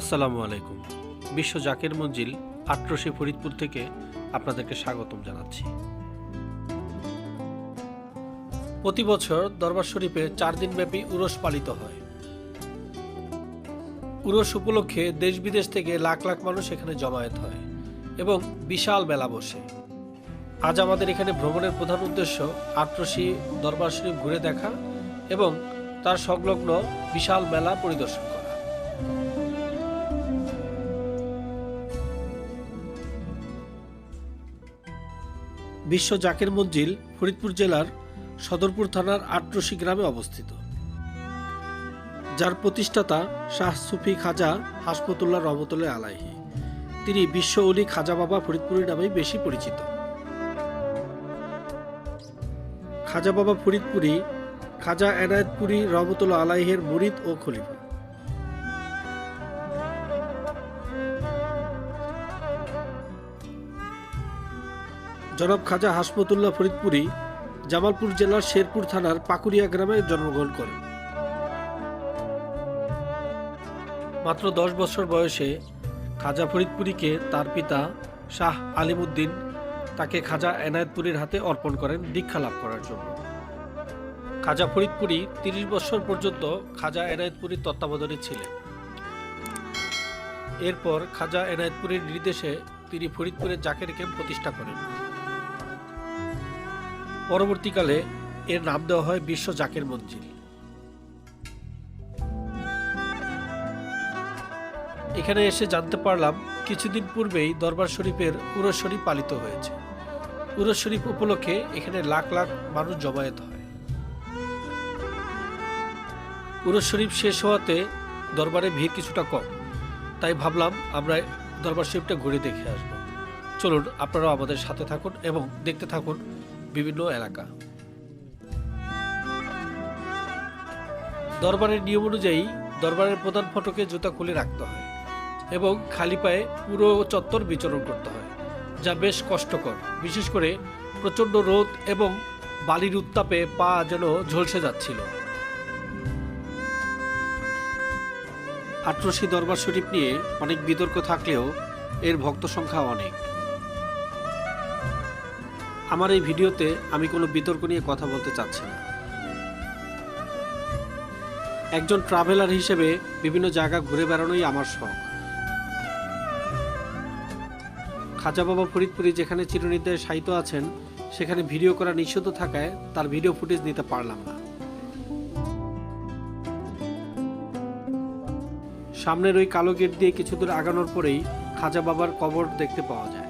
আসসালামু আলাইকুম। বিশ্ব জাকের মঞ্জিল আট্রসি ফরিদপুর থেকে আপনাদেরকে স্বাগতম জানাচ্ছি। প্রতি বছর দরবার শরীফে চার দিনব্যাপী উরস পালিত হয়। উরস উপলক্ষে দেশ বিদেশ থেকে লাখ লাখ মানুষ এখানে জমায়েত হয় এবং বিশাল মেলা বসে। আজ আমাদের এখানে ভ্রমণের প্রধান উদ্দেশ্য আট্রসি দরবার শরীফ ঘুরে দেখা এবং তার সংলগ্ন বিশাল মেলা পরিদর্শন বিশ্ব জাকের মঞ্জিল ফরিদপুর জেলার সদরপুর থানার আটরশি গ্রামে অবস্থিত। যার প্রতিষ্ঠাতা শাহ সুফি খাজা হাসমতুল্লাহ রহমতুল্লাহ আলাহি তিনি বিশ্ব অলি খাজা বাবা ফরিদপুরি নামেই বেশি পরিচিত। খাজা বাবা ফরিদপুরি, খাজা এনায়েতপুরি রহমতুল্লাহ আলাইহের মুরিদ ও খলিফা। জনাব খাজা হাসমতুল্লাহ ফরিদপুরি জামালপুর জেলার শেরপুর থানার পাকুরিয়া গ্রামে জন্মগ্রহণ করেন। মাত্র দশ বছর বয়সে খাজা ফরিদপুরীকে তার পিতা শাহ আলিমুদ্দিন তাকে খাজা এনায়েতপুরীর হাতে অর্পণ করেন দীক্ষা লাভ করার জন্য। খাজা ফরিদপুরি তিরিশ বছর পর্যন্ত খাজা এনায়েতপুরীর তত্ত্বাবধানে ছিলেন। এরপর খাজা এনায়েতপুরীর নির্দেশে তিনি ফরিদপুরের জাকের ক্যাম্প প্রতিষ্ঠা করেন। পরবর্তীকালে এর নাম দেওয়া হয় বিশ্ব জাকের মঞ্জিল। এখানে এসে জানতে পারলাম, কিছুদিন পূর্বেই দরবার শরীফের উরস শরীফ পালিত হয়েছে। উরস শরীফ উপলক্ষে এখানে লাখ লাখ মানুষ জমায়েত হয়। উরস শরীফ শেষ হওয়াতে দরবারে ভিড় কিছুটা কম। তাই ভাবলাম আমরা দরবার শরীফটা ঘুরে দেখে আসব। চলুন আপনারাও আমাদের সাথে থাকুন এবং দেখতে থাকুন বিভিন্ন এলাকা। দরবারের নিয়ম অনুযায়ী দরবারের প্রধান ফটকে জুতা খুলে রাখতে হয় এবং খালি পায়ে পুরো চত্বর বিচরণ করতে হয়, যা বেশ কষ্টকর। বিশেষ করে প্রচণ্ড রোদ এবং বালির উত্তাপে পা যেন ঝলসে যাচ্ছিল। আটরশি দরবার শরীফ নিয়ে অনেক বিতর্ক থাকলেও এর ভক্ত সংখ্যা অনেক। আমার এই ভিডিওতে আমি কোনো বিতর্ক নিয়ে কথা বলতে চাচ্ছি না। একজন ট্রাভেলার হিসেবে বিভিন্ন জায়গা ঘুরে বেড়ানোই আমার শখ। খাজা বাবা ফরিদপুরি যেখানে চিরনির্দেশ সাহিত্য আছেন, সেখানে ভিডিও করা নিষিদ্ধ থাকায় তার ভিডিও ফুটেজ নিতে পারলাম না। সামনের ওই কালো গেট দিয়ে কিছু দূর আগানোর পরেই খাজা বাবার কবর দেখতে পাওয়া যায়।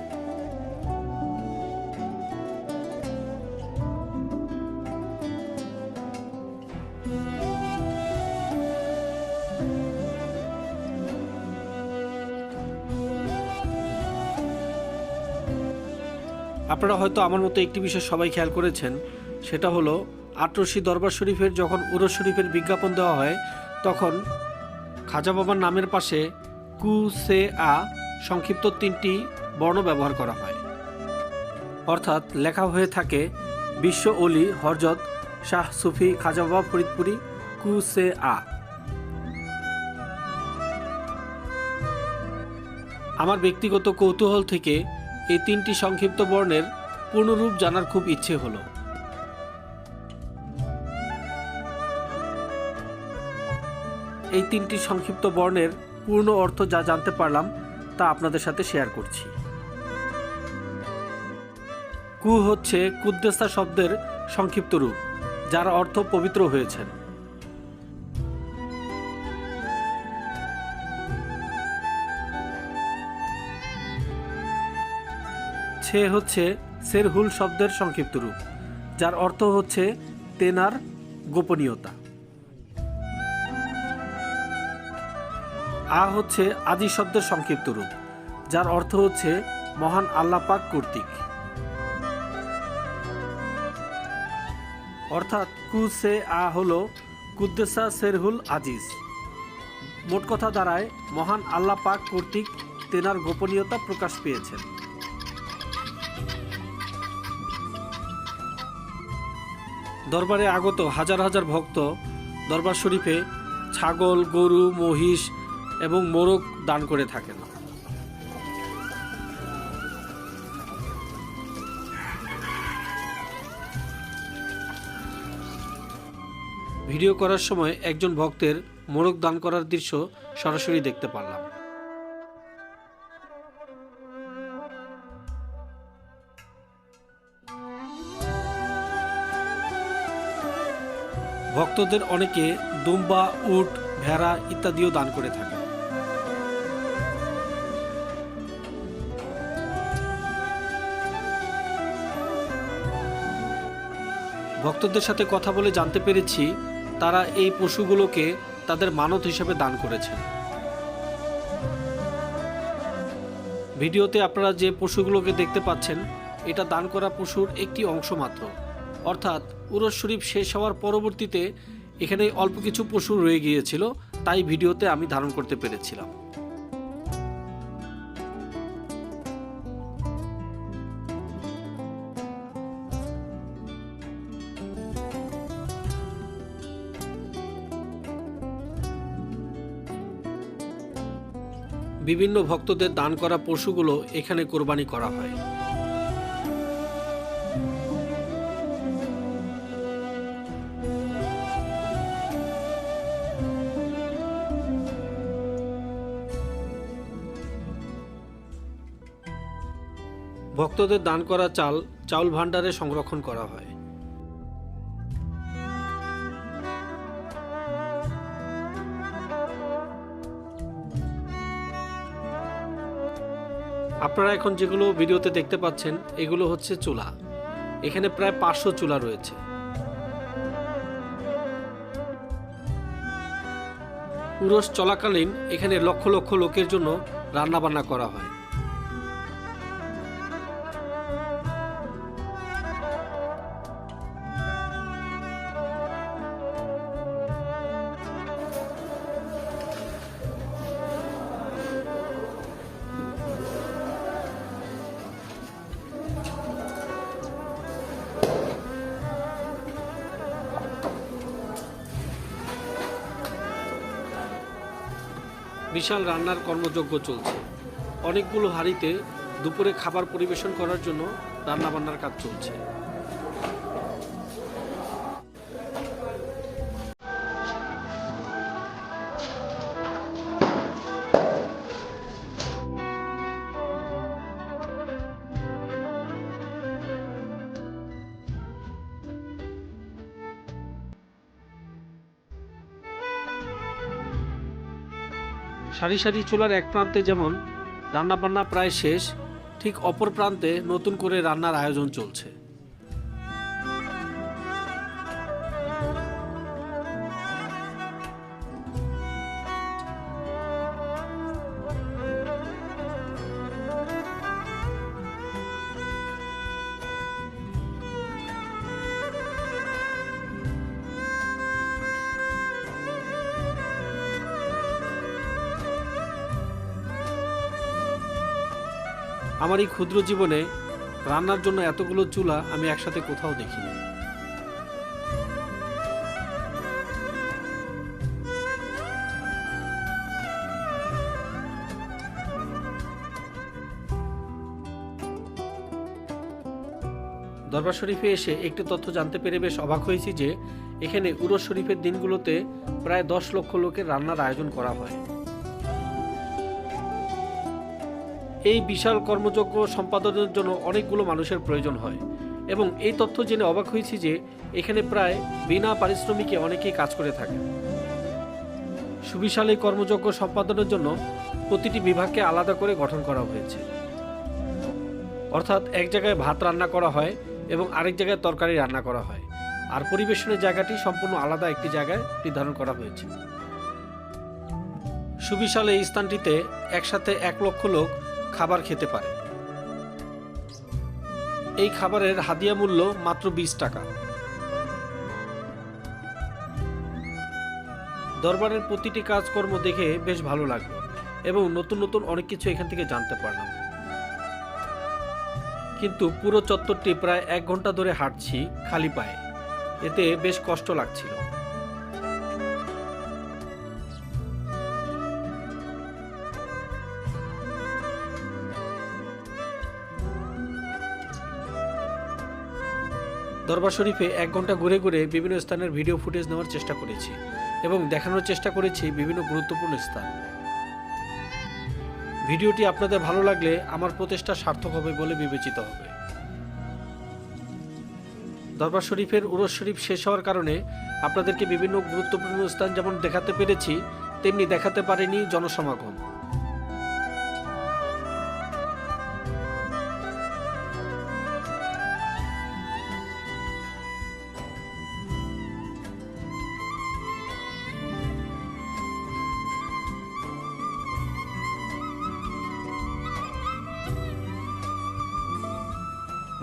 আপনারা হয়তো আমার মতো একটি বিষয় সবাই খেয়াল করেছেন, সেটা হলো আটরশি দরবার শরীফের যখন উরস শরীফের বিজ্ঞাপন দেওয়া হয়, তখন খাজা বাবার নামের পাশে কু সে আ সংক্ষিপ্ত তিনটি বর্ণ ব্যবহার করা হয়। অর্থাৎ লেখা হয়ে থাকে, বিশ্ব অলি হরজত শাহ সুফি খাজা বাবা ফরিদপুরি কু সে আ। আমার ব্যক্তিগত কৌতূহল থেকে এই তিনটি সংক্ষিপ্ত বর্ণের পূর্ণরূপ জানার খুব ইচ্ছে হলো। এই তিনটি সংক্ষিপ্ত বর্ণের পূর্ণ অর্থ যা জানতে পারলাম, তা আপনাদের সাথে শেয়ার করছি। কু হচ্ছে কুদ্দেসা শব্দের সংক্ষিপ্ত রূপ, যার অর্থ পবিত্র হয়েছেন। ছে হচ্ছে সেরহুল শব্দের সংক্ষিপ্ত রূপ, যার অর্থ হচ্ছে তেনার গোপনীয়তা। আ হচ্ছে আদি শব্দের সংক্ষিপ্ত রূপ, যার অর্থ হচ্ছে মহান আল্লাহ পাক কর্তৃক। অর্থাৎ কু সে আ হল কুদ্দেসা সেরহুল আজিজ। মোট কথা দ্বারায় মহান আল্লাহ পাক কর্তৃক তেনার গোপনীয়তা প্রকাশ পেয়েছেন। দরবারে আগত হাজার হাজার ভক্ত, দরবার শরীফে ছাগল, গরু, মহিষ এবং মোরগ দান করে থাকেন। ভিডিও করার সময় একজন ভক্তের মোরগ দান করার দৃশ্য সরাসরি দেখতে পারলাম। ভক্তদের অনেকে দুম্বা, উট, ভেড়া ইত্যাদিও দান করে থাকে ভক্তদের সাথে কথা বলে জানতে পেরেছি, তারা এই পশুগুলোকে তাদের মানত হিসেবে দান করেছেন। ভিডিওতে আপনারা যে পশুগুলোকে দেখতে পাচ্ছেন, এটা দান করা পশুর একটি অংশ মাত্র। অর্থাৎ উরস শরীফ শেষ হওয়ার পরবর্তীতে এখানে অল্প কিছু পশু রয়ে গিয়েছিল, তাই ভিডিওতে আমি ধারণ করতে পেরেছিলাম। বিভিন্ন ভক্তদের দান করা পশুগুলো এখানে কোরবানি করা হয়। ভক্তদের দান করা চাল, চাউল ভাণ্ডারে সংরক্ষণ করা হয়। আপনারা এখন যেগুলো ভিডিওতে দেখতে পাচ্ছেন, এগুলো হচ্ছে চুলা। এখানে প্রায় পাঁচশো চুলা রয়েছে। উরস চলাকালীন এখানে লক্ষ লক্ষ লোকের জন্য রান্নাবান্না করা হয়। বিশাল রান্নার কর্মযজ্ঞ চলছে। অনেকগুলো হাঁড়িতে দুপুরে খাবার পরিবেশন করার জন্য রান্নাবান্নার কাজ চলছে। সারি সারি চুলার এক প্রান্তে যেমন রান্নাবান্না প্রায় শেষ, ঠিক অপর প্রান্তে নতুন করে রান্নার আয়োজন চলছে। আমার এই ক্ষুদ্র জীবনে রান্নার জন্য এতগুলো চুলা আমি একসাথে কোথাও দেখিনি। দরবার শরীফে এসে একটি তথ্য জানতে পেরে বেশ অবাক হয়েছি যে, এখানে উরস শরীফের দিনগুলোতে প্রায় দশ লক্ষ লোকের রান্নার আয়োজন করা হয়। এই বিশাল কর্মযজ্ঞ সম্পাদনের জন্য অনেকগুলো মানুষের প্রয়োজন হয়। এবং এই তথ্য জেনে অবাক হয়েছি যে, এখানে প্রায় বিনা পারিশ্রমিকে অনেকেই কাজ করে থাকে সুবিশাল এই কর্মযজ্ঞ সম্পাদনের জন্য প্রতিটি বিভাগকে আলাদা করে গঠন করা হয়েছে। অর্থাৎ এক জায়গায় ভাত রান্না করা হয় এবং আরেক জায়গায় তরকারি রান্না করা হয়। আর পরিবেশনের জায়গাটি সম্পূর্ণ আলাদা একটি জায়গায় নির্ধারণ করা হয়েছে। সুবিশাল এই স্থানটিতে একসাথে এক লক্ষ লোক খাবার খেতে পারে। এই খাবারের হাদিয়া মূল্য মাত্র বিশ টাকা। দরবারের প্রতিটি কাজকর্ম দেখে বেশ ভালো লাগল এবং নতুন নতুন অনেক কিছু এখান থেকে জানতে পারলাম। কিন্তু পুরো চত্বরটি প্রায় এক ঘণ্টা ধরে হাঁটছি খালি পায়ে। এতে বেশ কষ্ট লাগছিল। দরবার শরীফে এক ঘণ্টা ঘুরে ঘুরে বিভিন্ন স্থানের ভিডিও ফুটেজ নেওয়ার চেষ্টা করেছি এবং দেখানোর চেষ্টা করেছি বিভিন্ন গুরুত্বপূর্ণ স্থান। ভিডিওটি আপনাদের ভালো লাগলে আমার প্রচেষ্টা সার্থক হবে বলে বিবেচিত হবে। দরবার শরীফের উরস শরীফ শেষ হওয়ার কারণে আপনাদেরকে বিভিন্ন গুরুত্বপূর্ণ স্থান যেমন দেখাতে পেরেছি, তেমনি দেখাতে পারেনি জনসমাগম।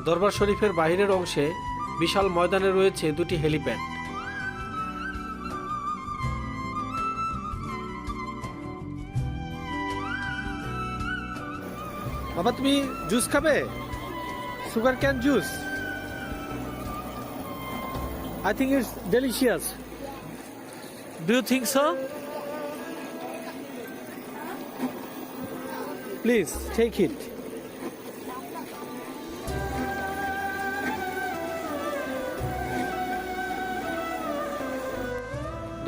দরবার শরীফের বাহিরের অংশে বিশাল ময়দানে রয়েছে দুটি হেলিপ্যাড। বাবা, তুমি জুস খাবে? Sugarcane juice? I think it's delicious do you think so please take it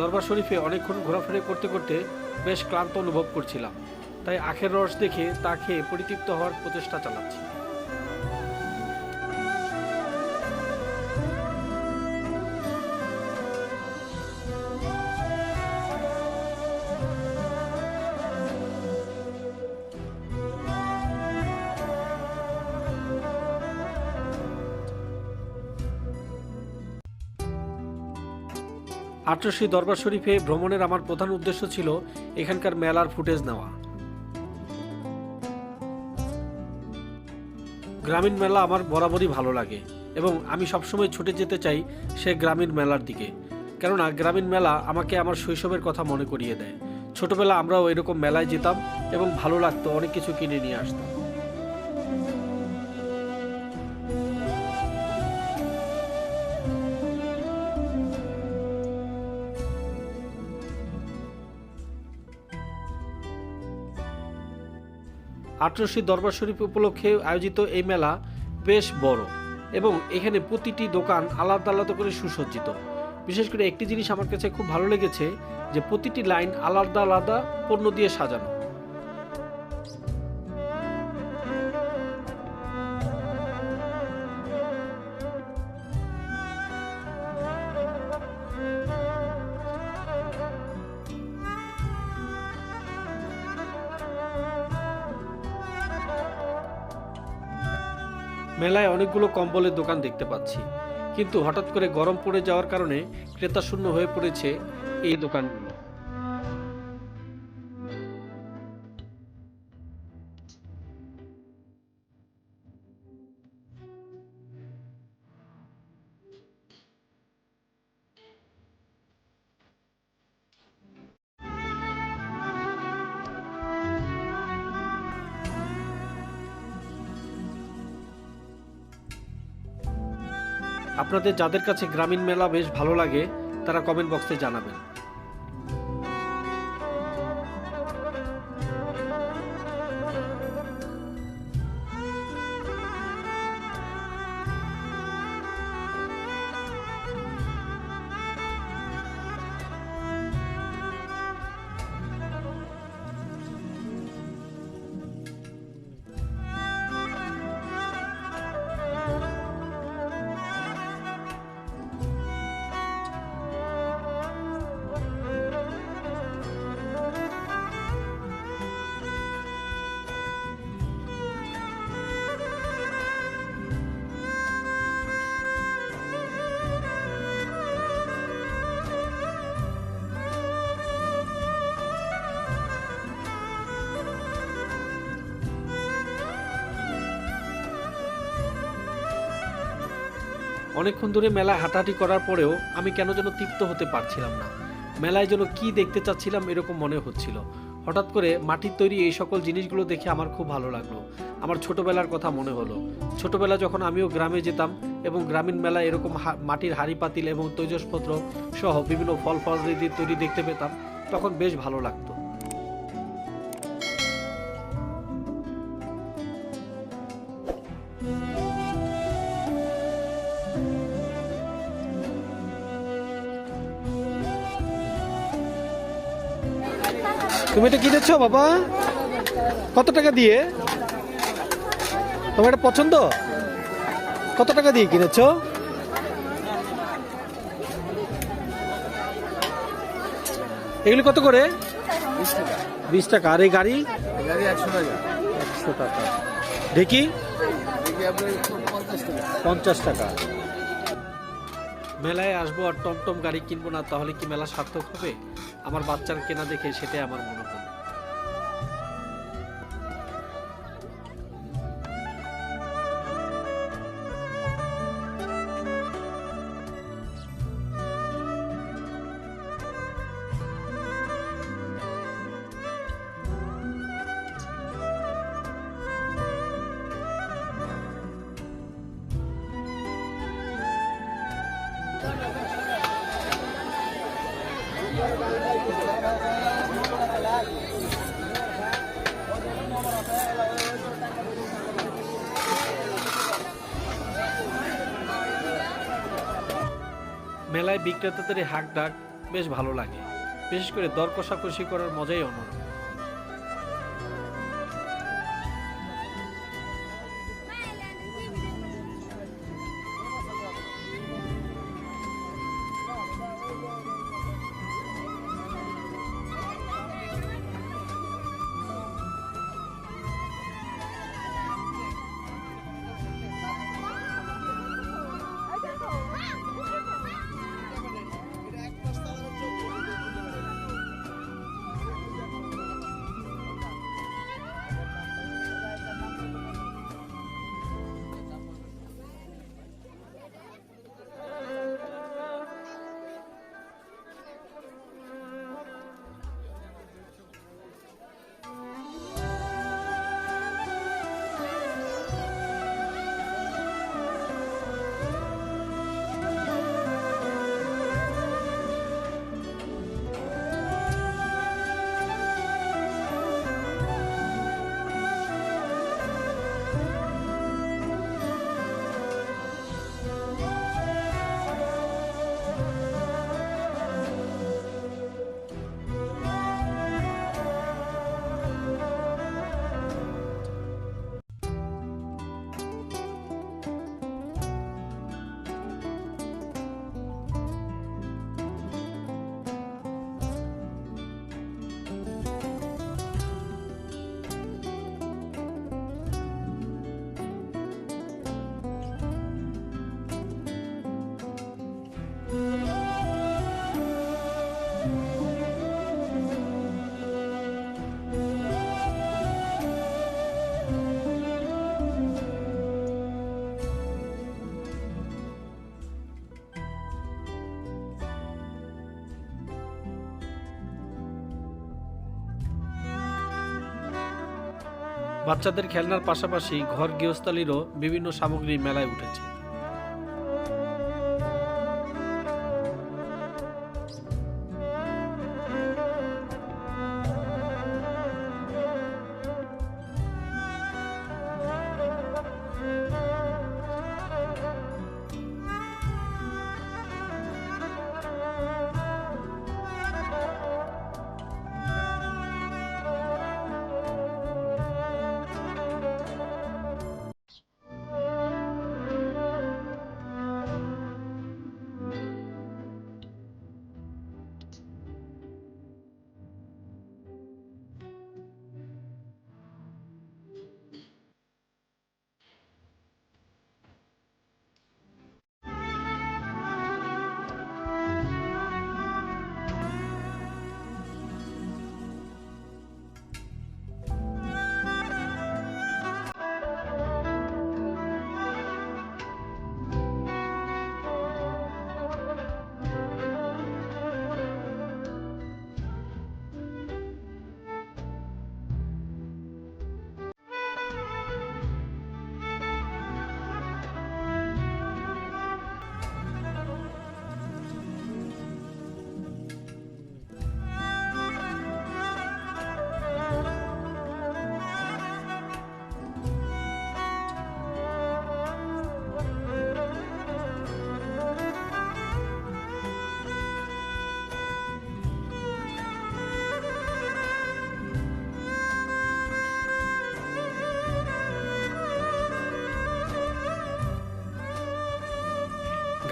দরবার শরীফে অনেকক্ষণ ঘোরাফেরে করতে করতে বেশ ক্লান্ত অনুভব করছিলাম। তাই আখের রস দেখে তা খেয়ে পরিতৃপ্ত হওয়ার প্রচেষ্টা চালাচ্ছি। আটরশি দরবার শরীফে ভ্রমণের আমার প্রধান উদ্দেশ্য ছিল এখানকার মেলার ফুটেজ নেওয়া। গ্রামীণ মেলা আমার বরাবরই ভালো লাগে এবং আমি সবসময় ছুটে যেতে চাই সে গ্রামীণ মেলার দিকে। কেননা গ্রামীণ মেলা আমাকে আমার শৈশবের কথা মনে করিয়ে দেয়। ছোটবেলা আমরাও এরকম মেলায় যেতাম এবং ভালো লাগতো, অনেক কিছু কিনে নিয়ে আসতাম। আটরশি দরবার শরীফ উপলক্ষে আয়োজিত এই মেলা বেশ বড় এবং এখানে প্রতিটি দোকান আলাদা আলাদা করে সুসজ্জিত। বিশেষ করে একটি জিনিস আমার কাছে খুব ভালো লেগেছে যে প্রতিটি লাইন আলাদা আলাদা পণ্য দিয়ে সাজানো। মেলায় অনেকগুলো কম্বলের দোকান দেখতে পাচ্ছি। কিন্তু হঠাৎ করে গরম পড়ে যাওয়ার কারণে ক্রেতা শূন্য হয়ে পড়েছে এই দোকানগুলো। আপনাদের যাদের কাছে গ্রামীণ মেলা বেশ ভালো লাগে তারা কমেন্ট বক্সে জানাবেন। অনেকক্ষণ ধরে মেলায় হাঁটাহাঁটি করার পরেও আমি কেন যেন তৃপ্ত হতে পারছিলাম না। মেলায় যেন কি দেখতে চাচ্ছিলাম এরকম মনে হচ্ছিল। হঠাৎ করে মাটির তৈরি এই সকল জিনিসগুলো দেখে আমার খুব ভালো লাগল। আমার ছোটবেলার কথা মনে হলো। ছোটবেলা যখন আমিও গ্রামে যেতাম এবং গ্রামীণ মেলায় এরকম মাটির হাড়ি পাতিল এবং তৈজসপত্র সহ বিভিন্ন ফল ফল তৈরি দেখতে পেতাম, তখন বেশ ভালো লাগতো। তুমি এটা কিনেছো বাবা? কত টাকা দিয়ে? তোমার এটা পছন্দ? কত টাকা দিয়ে কিনেছো? এগুলি কত করে? বিশ টাকা। আর এই গাড়ি? গাড়ি একশো টাকা। দেখি। পঞ্চাশ টাকা। মেলায় আসব আর টমটম গাড়ি কিনবো না তাহলে কি মেলা সার্থক হবে? আমার বাচ্চার কেনা দেখে সেটাই আমার মনে হলো বিক্রেতাদের হাক ডাক বেশ ভালো লাগে। বিশেষ করে দর কষাকষি করার মজাই অন্যরকম। বাচ্চাদের খেলনার পাশাপাশি ঘর গৃহস্থালিরও বিভিন্ন সামগ্রী মেলায় উঠেছে।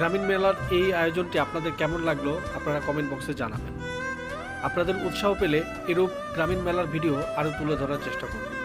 গ্রামীণ মেলার এই আয়োজনটি আপনাদের কেমন লাগল আপনারা কমেন্ট বক্সে জানাবেন। আপনাদের উৎসাহ পেলে এরূপ গ্রামীণ মেলার ভিডিও আরও তুলে ধরার চেষ্টা করব।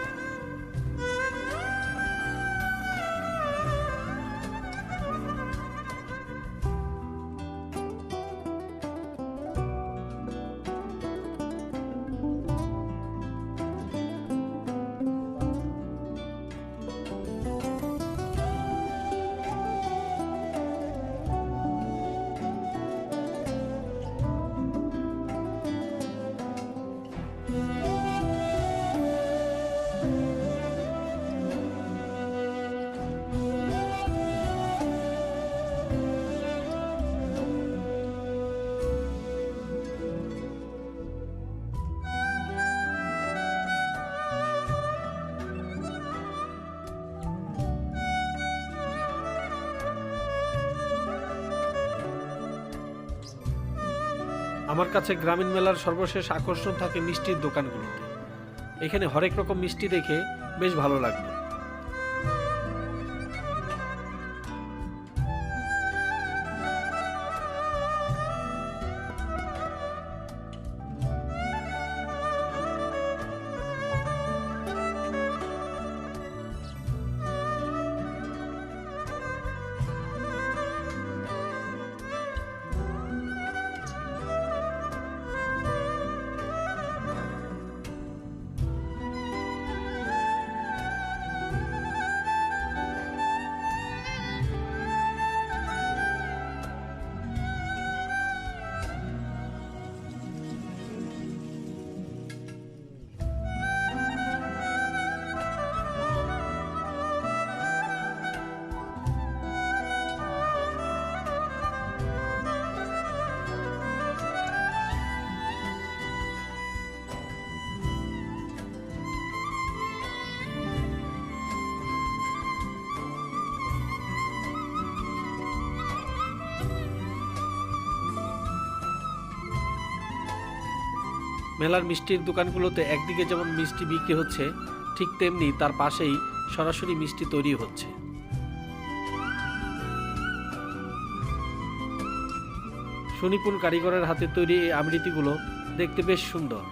আমার কাছে গ্রামীণ মেলার সর্বশেষ আকর্ষণ থাকে মিষ্টির দোকানগুলোতে। এখানে হরেক রকম মিষ্টি দেখে বেশ ভালো লাগল। মেলার মিষ্টির দোকানগুলোতে একদিকে যেমন মিষ্টি বিক্রি হচ্ছে, ঠিক তেমনি তার পাশেই সরাসরি মিষ্টি তৈরি হচ্ছে। সুনিপুণ কারিগরের হাতে তৈরি এই আমৃতিগুলো দেখতে বেশ সুন্দর।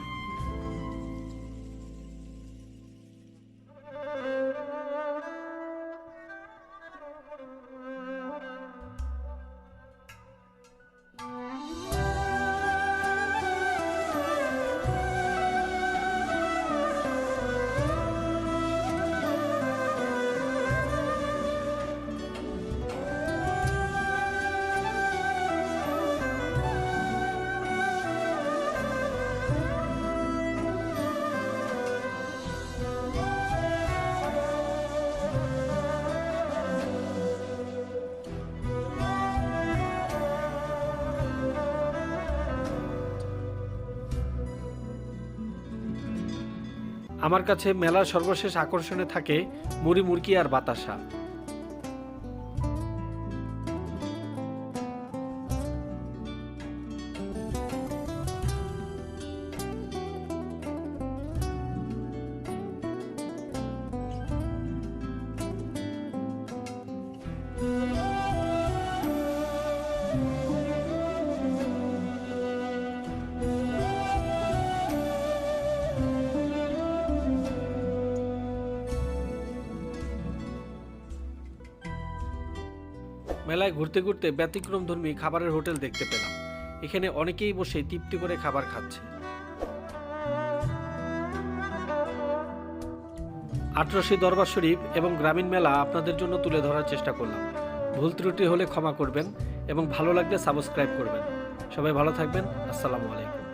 আমার কাছে মেলার সর্বশেষ আকর্ষণে থাকে মুড়ি মুরকি আর বাতাসা। মেলায় ঘুরতে ঘুরতে ব্যতিক্রমধর্মী খাবারের হোটেল দেখতে পেলাম। এখানে অনেকেই বসে তৃপ্তি করে খাবার খাচ্ছে। আটরশি দরবার শরীফ এবং গ্রামীণ মেলা আপনাদের জন্য তুলে ধরার চেষ্টা করলাম। ভুল ত্রুটি হলে ক্ষমা করবেন এবং ভালো লাগলে সাবস্ক্রাইব করবেন। সবাই ভালো থাকবেন। আসসালামু আলাইকুম।